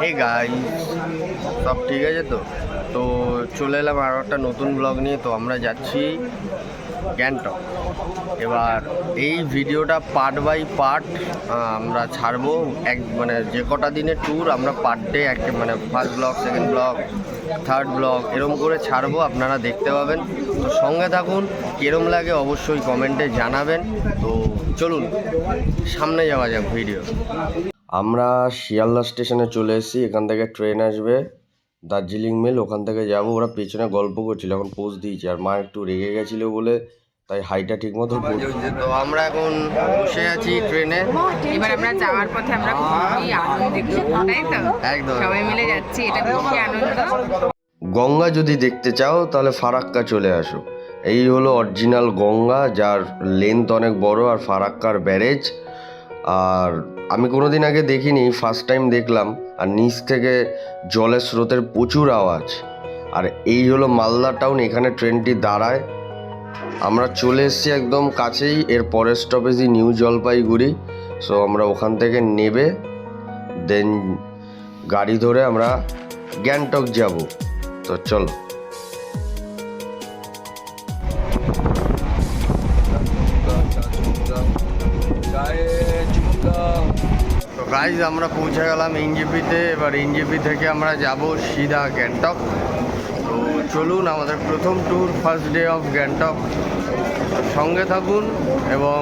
হে গাই সব ঠিক আছে তো? তো চলে এলাম আরও একটা নতুন ব্লগ নিয়ে। তো আমরা যাচ্ছি গ্যাংটক এবার এই ভিডিওটা পার্ট বাই পার্ট আমরা ছাড়বো। এক মানে যে কটা দিনের ট্যুর আমরা পার্ট ডে এক মানে first blog second blog third blog এরম করে ছাড়বো, আপনারা দেখতে পাবেন। তো সঙ্গে থাকুন, কিরম লাগে অবশ্যই কমেন্টে জানাবেন। তো চলুন, সামনে যাওয়া যাক ভিডিও আমরা শিয়ালদা স্টেশনে চলে এসেছি এখান থেকে ট্রেন আসবে দার্জিলিং মেল ওখান থেকে যাব। ওরা পেছনে গল্প করছিল এখন পোজ দিয়েছে আর মা একটু রেগে গেছিল বলে তাই হাইটা ঠিক মতো তো আমরা এখন বসে আছি ট্রেনে। এবার আমরা যাওয়ার পথে আমরা খুবই আনন্দিত তাই তো? একদম। সবাই মিলে যাচ্ছি এটা খুবই আনন্দ। গঙ্গা যদি দেখতে চাও তাহলে ফারাক্কা চলে আসো। এই হলো অরিজিনাল গঙ্গা যার লেন্থ অনেক বড় আর ফারাক্কার ব্যারেজ আর আমি কোনোদিন আগে দেখিনি ফার্স্ট টাইম দেখলাম। আর নিচ থেকে জলের স্রোতের প্রচুর আওয়াজ। আর এই হলো মালদা টাউন এখানে ট্রেনটি দাঁড়ায়। আমরা চলে এসেছি একদম কাছেই, এর পরের স্টপেজই নিউ জলপাইগুড়ি। সো আমরা ওখান থেকে নেবে দেন গাড়ি ধরে আমরা গ্যাংটক যাব। তো চলো। গাইজ আমরা পৌঁছে গেলাম এনজিপিতে। এবার এনজিপি থেকে আমরা যাব সিধা গ্যাংটক। তো চলুন আমাদের প্রথম tour first day of Gangtok. সঙ্গে থাকুন এবং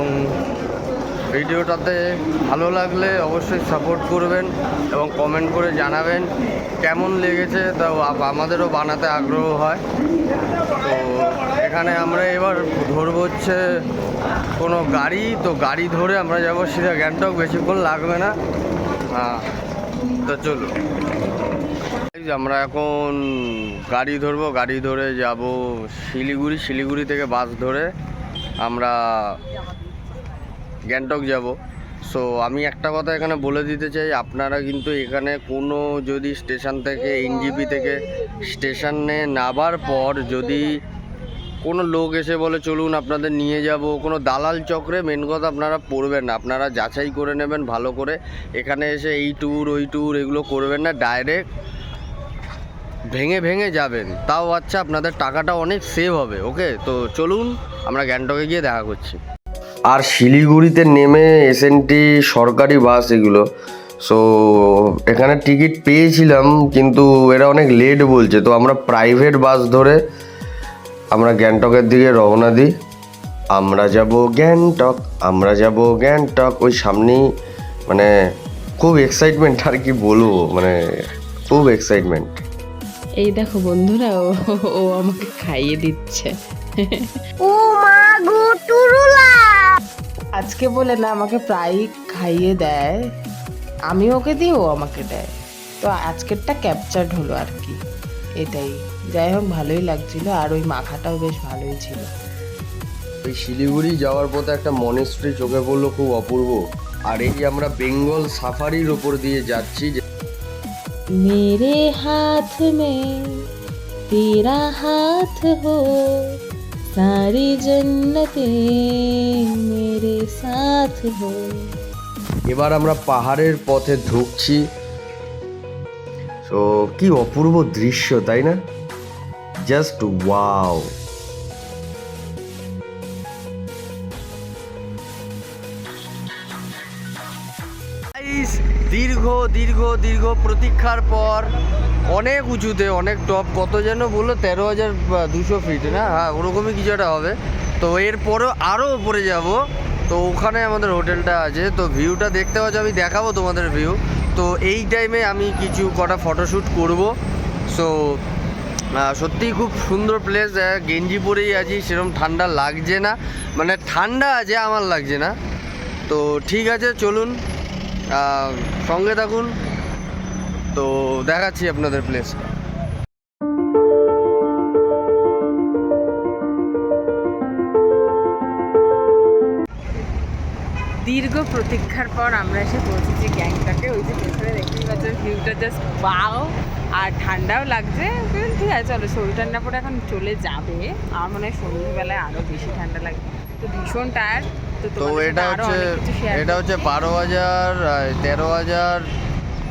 ভিডিওটাতে ভালো লাগলে অবশ্যই সাপোর্ট করবেন এবং কমেন্ট করে জানাবেন কেমন লেগেছে। তো আমাদেরও বানাতে আগ্রহ হয়। তো এখানে আমরা এবার ধরবো হচ্ছে কোনো গাড়ি, তো গাড়ি ধরে আমরা যাব সিধা গ্যাংটক বেশিক্ষণ লাগবে না। হ্যাঁ তো চলো। আমরা এখন গাড়ি ধরবো, গাড়ি ধরে যাব শিলিগুড়ি শিলিগুড়ি থেকে বাস ধরে আমরা গ্যাংটক যাব। সো আমি একটা কথা এখানে বলে দিতে চাই, আপনারা কিন্তু এখানে কোনো যদি স্টেশন থেকে, এনজিপি থেকে স্টেশনে নামার পর যদি কোনো লোক এসে বলে, চলুন আপনাদের নিয়ে যাব। কোনো দালাল চক্রে মেন কথা আপনারা পড়বেন না। আপনারা যাচাই করে নেবেন, ভালো করে। এখানে এসে এই ট্যুর ওই ট্যুর এগুলো করবেন না ডাইরেক্ট ভেঙে ভেঙে যাবেন। তাও আচ্ছা আপনাদের টাকাটা অনেক সেভ হবে ওকে তো চলুন, আমরা গ্যাংটকে গিয়ে দেখা করছি। আর শিলিগুড়িতে নেমে এসএনটি সরকারি বাস এগুলো। সো এখানে টিকিট পেয়েছিলাম, কিন্তু এরা অনেক লেট বলছে। তো আমরা প্রাইভেট বাস ধরে আমরা গ্যাংটকের দিকে রওনা দিই। আমরা যাব গ্যাংটক আমরা যাব গ্যাংটক। ওই সামনেই মানে খুব এক্সাইটমেন্ট আর কি বলব মানে খুব এক্সাইটমেন্ট এই দেখো বন্ধুরা ও ও আমাকে খাইয়ে দিচ্ছে। ও মা গো টুরুলা আজকে বলে না আমাকে প্রায়ই খাইয়ে দেয়। আমি ওকে দিই ও আমাকে দেয়। তো আজকেরটা ক্যাপচার্ড হলো আর কি এটাই। যাই হোক ভালোই লাগছিল আর ওই মাখাটাও বেশ ভালোই ছিল। ওই শিলিগুড়ি যাওয়ার পথে একটা মনেস্ট্রি চোখে পড়ল খুব অপূর্ব। আর এই আমরা বেঙ্গল সাফারির ওপর দিয়ে যাচ্ছি মেরে হাত মে তেরা হাত হো সারি জন্নতে মেরে সাথ হো। এবার আমরা পাহাড়ের পথে ঢুকছি। তো কি অপূর্ব দৃশ্য তাই না? জাস্ট ওয়াও দীর্ঘ দীর্ঘ দীর্ঘ প্রতীক্ষার পর অনেক উঁচুতে, অনেক টপ কত যেন বলল, তেরো হাজার দুশো ফিট না? হ্যাঁ ওরকমই কিছু একটা হবে। তো এরপরও আরও উপরে যাব। তো ওখানে আমাদের হোটেলটা আছে। তো ভিউটা দেখতে পাচ্ছ, আমি দেখাবো তোমাদের ভিউ তো এই টাইমে আমি কিছু কটা ফটোশ্যুট করব। সো সত্যিই খুব সুন্দর প্লেস গেঞ্জি পরেই আছি সেরকম ঠান্ডা লাগছে না। মানে ঠান্ডা আছে, আমার লাগছে না। তো ঠিক আছে, চলুন সঙ্গে থাকুন। তো দেখাচ্ছি আপনাদের প্লেস দীর্ঘ প্রতীক্ষার পর আমরা এসে পৌঁছেছি গ্যাংটাকে। ওই যে পেছনে দেখতেই ভিউটা জাস্ট বাও আর ঠান্ডাও লাগছে ঠিক আছে চলো শরীর ঠান্ডা পরে এখন চলে যাবে। আমার মনে হয় সন্ধ্যেবেলায় আরও বেশি ঠান্ডা লাগবে। তো ভীষণ টায়ার তো এটা হচ্ছে এটা হচ্ছে বারো হাজার তেরো হাজার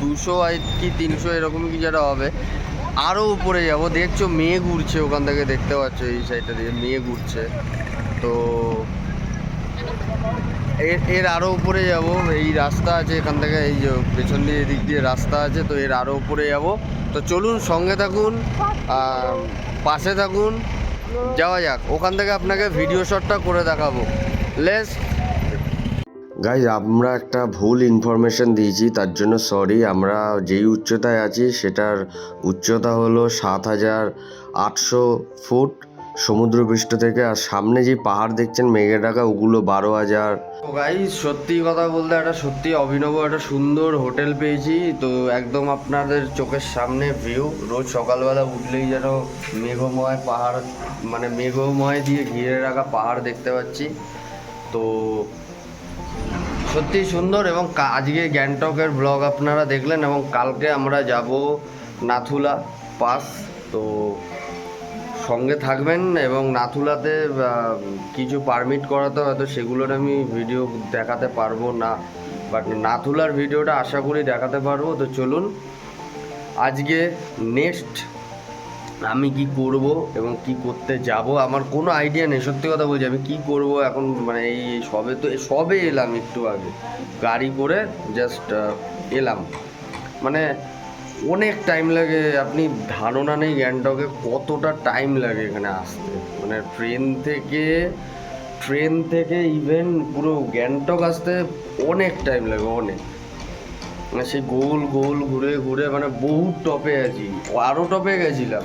দুশো কি তিনশো এরকম কি যেটা হবে। আরও উপরে যাব দেখছ মেয়ে ঘুরছে ওখান থেকে দেখতে পাচ্ছ এই সাইডটা দিয়ে মেয়ে ঘুরছে তো এর আরও উপরে যাব, এই রাস্তা আছে এখান থেকে, এই যে পেছন দিয়ে এদিক দিয়ে রাস্তা আছে, তো এর আরও উপরে যাব। তো চলুন সঙ্গে থাকুন পাশে থাকুন, যাওয়া যাক। ওখান থেকে আপনাকে ভিডিও শটটা করে দেখাবো। লেস গাইজ আমরা একটা ভুল ইনফরমেশন দিয়েছি, তার জন্য সরি আমরা যেই উচ্চতায় আছি, সেটার উচ্চতা হলো সাত হাজার আটশো ফুট। সমুদ্রপৃষ্ঠ থেকে আর সামনে যে পাহাড় দেখছেন মেঘে ঢাকা ওগুলো বারো হাজার। গাইজ সত্যি কথা বলতে একটা সত্যি অভিনব একটা সুন্দর হোটেল পেয়েছি। তো একদম আপনাদের চোখের সামনে ভিউ রোজ সকালবেলা উঠলেই যেন মেঘময় পাহাড় মানে মেঘময় দিয়ে ঘিরে রাখা পাহাড় দেখতে পাচ্ছি। তো সত্যি সুন্দর এবং আজকে গ্যাংটকের ব্লগ আপনারা দেখলেন এবং কালকে আমরা যাব নাথুলা পাস। তো সঙ্গে থাকবেন এবং নাথুলাতে কিছু পারমিট করাতে হয়তো সেগুলোর আমি ভিডিও দেখাতে পারব না। বাট নাথুলার ভিডিওটা আশা করি দেখাতে পারব। তো চলুন, আজকে নেক্সট আমি কি করব এবং কি করতে যাব? আমার কোনো আইডিয়া নেই। সত্যি কথা বলছি, আমি কি করব এখন? মানে এই সবে তো, সবে এলাম একটু আগে। গাড়ি করে জাস্ট এলাম। মানে অনেক টাইম লাগে, আপনি ধারণা নেই গ্যাংটকে কতটা টাইম লাগে এখানে আসতে। মানে ট্রেন থেকে ট্রেন থেকে ইভেন পুরো গ্যাংটক আসতে অনেক টাইম লাগে, অনেক। মানে সেই গোল গোল ঘুরে ঘুরে মানে বহু টপে আছি। আরও টপে গেছিলাম।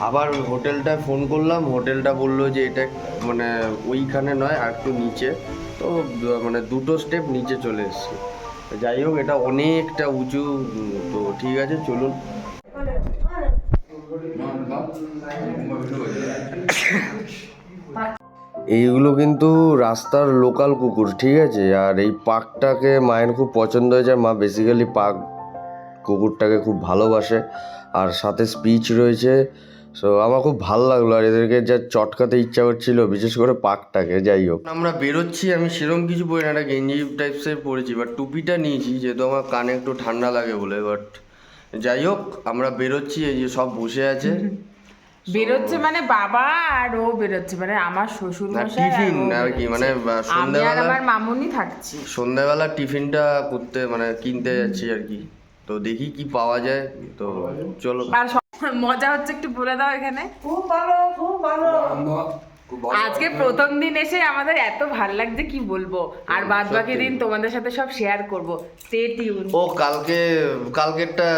আবার হোটেলটায় ফোন করলাম, হোটেলটা বলল যে এটা মানে ওইখানে নয়, আর একটু নিচে। তো মানে দুটো স্টেপ নিচে চলে এসেছি। যাই হোক, এটা অনেকটা উঁচু, তো ঠিক আছে, চলুন। এইগুলো কিন্তু রাস্তার লোকাল কুকুর, ঠিক আছে? আর এই পাকটাকে মায়ের খুব পছন্দ হয়েছে মা বেসিক্যালি পাক কুকুরটাকে খুব ভালোবাসে। আর সাথে স্পিচ রয়েছে সো আমার খুব ভালো লাগল আর এদেরকে যা চটকাতে ইচ্ছা করছিল বিশেষ করে পাকটাকে যাই হোক। আমরা বেরোচ্ছি আমি সেরকম কিছু পরি না একটা গেঞ্জি টাইপসের পরেছি বাট টুপিটা নিয়েছি যেহেতু আমার কানে একটু ঠান্ডা লাগে বলে বাট যাই হোক আমরা বেরোচ্ছি এই যে সব বসে আছে। বেরোচ্ছে মানে বাবা আর ও বেরোচ্ছে মানে আমার শ্বশুর মশাই আর টিফিন আর কি মানে সন্ধ্যাবেলা আমার মামুনি থাকছি। সন্ধ্যাবেলা টিফিনটা করতে মানে কিনতে যাচ্ছি আর কি। তো দেখি কি পাওয়া যায় তো চলো। মজা হচ্ছে একটু বলে দাও এখানে। আজকে প্রথম দিন এসে আমাদের এত ভালো লাগছে কি বলব? আর বাদ বাকি দিন তোমাদের সাথে সব শেয়ার করব। স্টে টিউন ও কালকে কালকেরটা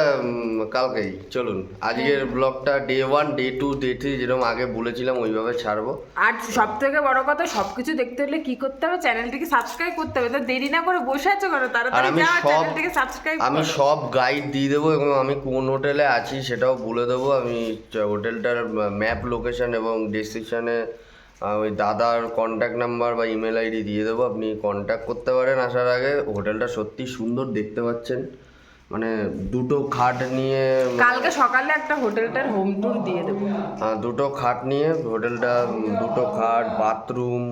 কালকেই চলুন। আজকের ব্লগটা day one day two day three যেরকম আগে বলেছিলাম ওইভাবে ছাড়বো। আর সব থেকে বড় কথা সবকিছু দেখতে হলে কি করতে হবে? চ্যানেলটিকে সাবস্ক্রাইব করতে হবে। তো দেরি না করে বসে আছো করো আর তাড়াতাড়ি আমি যাও সব চ্যানেলটিকে সাবস্ক্রাইব আমি সব গাইড দিয়ে দেবো এবং আমি কোন হোটেলে আছি সেটাও বলে দেবো। আমি হোটেলটার ম্যাপ লোকেশন এবং ডেসক্রিপশানে ওই দাদার কন্ট্যাক্ট নাম্বার বা ইমেল আইডি দিয়ে দেবো। আপনি কন্ট্যাক্ট করতে পারেন আসার আগে। হোটেলটা সত্যি সুন্দর দেখতে পাচ্ছেন। মানে দুটো খাট নিয়ে কালকে সকালে একটা হোটেলটার হোম ট্যুর দিয়ে দেবো। দুটো খাট নিয়ে হোটেলটা দুটো খাট বাথরুম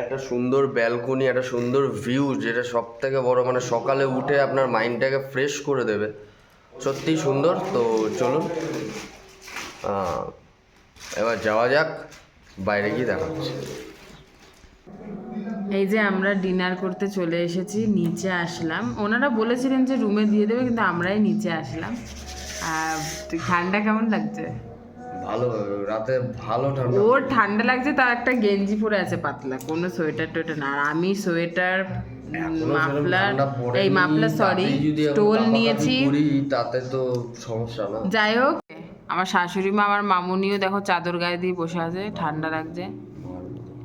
একটা সুন্দর ব্যালকনি একটা সুন্দর ভিউ যেটা সব থেকে বড় মানে সকালে উঠে আপনার মাইন্ডটাকে ফ্রেশ করে দেবে। সত্যি সুন্দর। তো চলুন। এবার যাওয়া যাক। বাইরে গিয়ে দেখা হচ্ছে। এই যে আমরা ডিনার করতে চলে এসেছি নিচে আসলাম। ওনারা বলেছিলেন যে রুমে দিয়ে দেবে কিন্তু আমরাই নিচে আসলাম। আর ঠান্ডা কেমন লাগছে? ভালো রাতে ভালো ঠান্ডা। ওর ঠান্ডা লাগছে তার একটা গেঞ্জি পরে আছে পাতলা। কোনো সোয়েটার টোয়েটার না। আর আমি সোয়েটার মাফলার এই মাফলার সরি স্টোল নিয়েছি। তাতে তো সমস্যা না। যাই হোক। আমার শাশুড়ি মা, আমার মামুনিও দেখো চাদর গায়ে দিয়ে বসে আছে, ঠান্ডা লাগছে।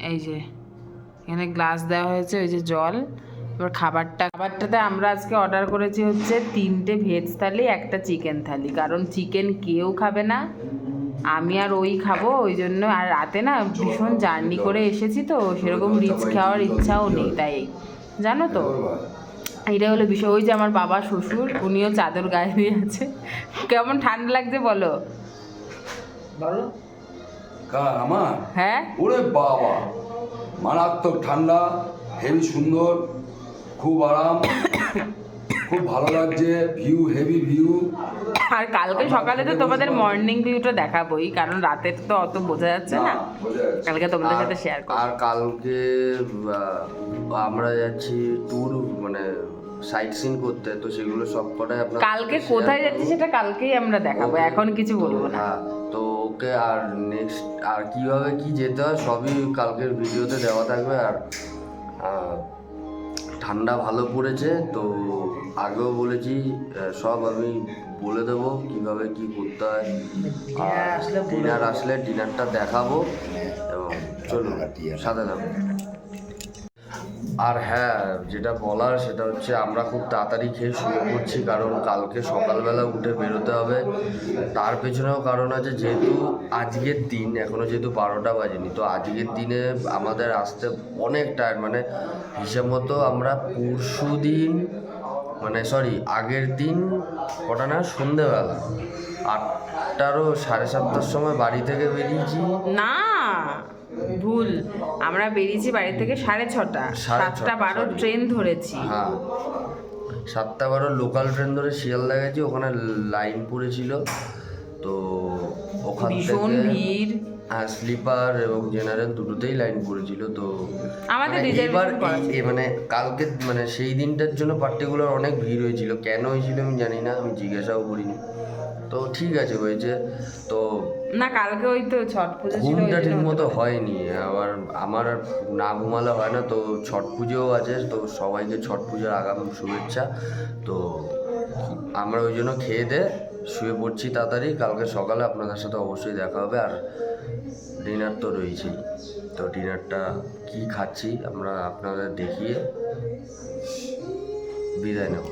এই যে, এখানে গ্লাস দেওয়া হয়েছে, ওই যে জল। এবার খাবারটা, খাবারটাতে আমরা আজকে অর্ডার করেছি হচ্ছে তিনটে ভেজ থালি, একটা চিকেন থালি। কারণ চিকেন কেউ খাবে না, আমি আর ওই খাব, ওই জন্য আর রাতে না ভীষণ জার্নি করে এসেছি তো, সেরকম রিচ খাওয়ার ইচ্ছাও নেই তাই। জানো তো? এটা হলো বিষয়। ওই যে আমার বাবা শ্বশুর উনিও চাদর গায়ে দিয়ে আছে। কেমন ঠান্ডা লাগছে বলো? কার? আমার? হ্যাঁ? ওরে বাবা! মারাত্মক ঠান্ডা হেভি সুন্দর খুব আরাম খুব ভালো লাগছে ভিউ হেভি ভিউ আর কালকে সকালে তো তোমাদের মর্নিং ভিউটা দেখাবোই কারণ রাতে তো অত বোঝা যাচ্ছে না। কালকে তোমাদের সাথে শেয়ার করব। আর কালকে আমরা যাচ্ছি ট্যুর মানে সাইট সিন করতে তো সেগুলো সব কটাই আপনার কালকে কোথায় যাচ্ছি সেটা কালকেই আমরা দেখাবো এখন কিছু বলব না। হ্যাঁ তো ওকে আর নেক্সট আর কীভাবে কি যেতে হয় সবই কালকের ভিডিওতে দেওয়া থাকবে। আর ঠান্ডা ভালো পড়েছে তো আগেও বলেছি সব আমি বলে দেবো কীভাবে কি করতে হয়। আর ডিনার আসলে ডিনারটা দেখাবো। এবং চলুন সাথে থাকুন। আর হ্যাঁ যেটা বলার সেটা হচ্ছে আমরা খুব তাড়াতাড়ি খেয়ে শুয়ে পড়ছি, কারণ কালকে সকালবেলা উঠে বেরোতে হবে। তার পেছনেও কারণ আছে, যেহেতু আজকের দিন এখনও যেহেতু বারোটা বাজেনি, তো আজকের দিনে আমাদের আসতে অনেক টায়ার মানে হিসেব মতো আমরা পরশু দিন মানে সরি আগের দিন কটা না, সন্ধেবেলা আটটারও সাড়ে সাতটার সময় বাড়ি থেকে বেরিয়েছি। না ভুল। আমরা বেরিয়েছি বাড়ি থেকে সাড়ে ছটা। সাতটা বারো ট্রেন ধরেছি। হ্যাঁ। সাতটা বারো লোকাল ট্রেন ধরে শিয়ালদা গেছি ওখানে লাইন পড়েছিল। তো ওখান থেকে ভীষণ ভিড়। হ্যাঁ স্লিপার এবং জেনারেল দুটোতেই লাইন পড়েছিল তো আমাদের মানে এবার মানে কালকে মানে সেই দিনটার জন্য পার্টিকুলার অনেক ভিড় হয়েছিল। কেন হয়েছিল আমি জানি না আমি জিজ্ঞাসাও করিনি। তো ঠিক আছে হয়েছে তো না কালকে ওই তো ছট পুজো ছিল ঘুমটা ঠিক মতো হয়নি আবার আমার না ঘুমালে হয় না তো ছট পুজোও আছে তো সবাইকে ছট পুজোর আগাম শুভেচ্ছা। তো আমরা ওই জন্য খেয়ে দে শুয়ে পড়ছি তাড়াতাড়ি কালকে সকালে আপনাদের সাথে অবশ্যই দেখা হবে আর ডিনার তো রয়েছেই তো ডিনারটা কি খাচ্ছি আমরা আপনাদের দেখিয়ে বিদায় নেব।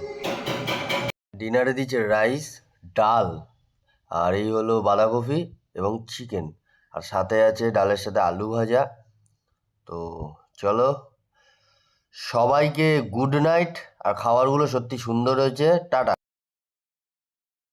ডিনারে দিচ্ছে রাইস ডাল, আর এই হলো বাঁধাকপি এবং চিকেন আর সাথে আছে ডালের সাথে আলু ভাজা। তো চলো, সবাইকে গুড নাইট আর খাবারগুলো সত্যি সুন্দর হয়েছে। টাটা।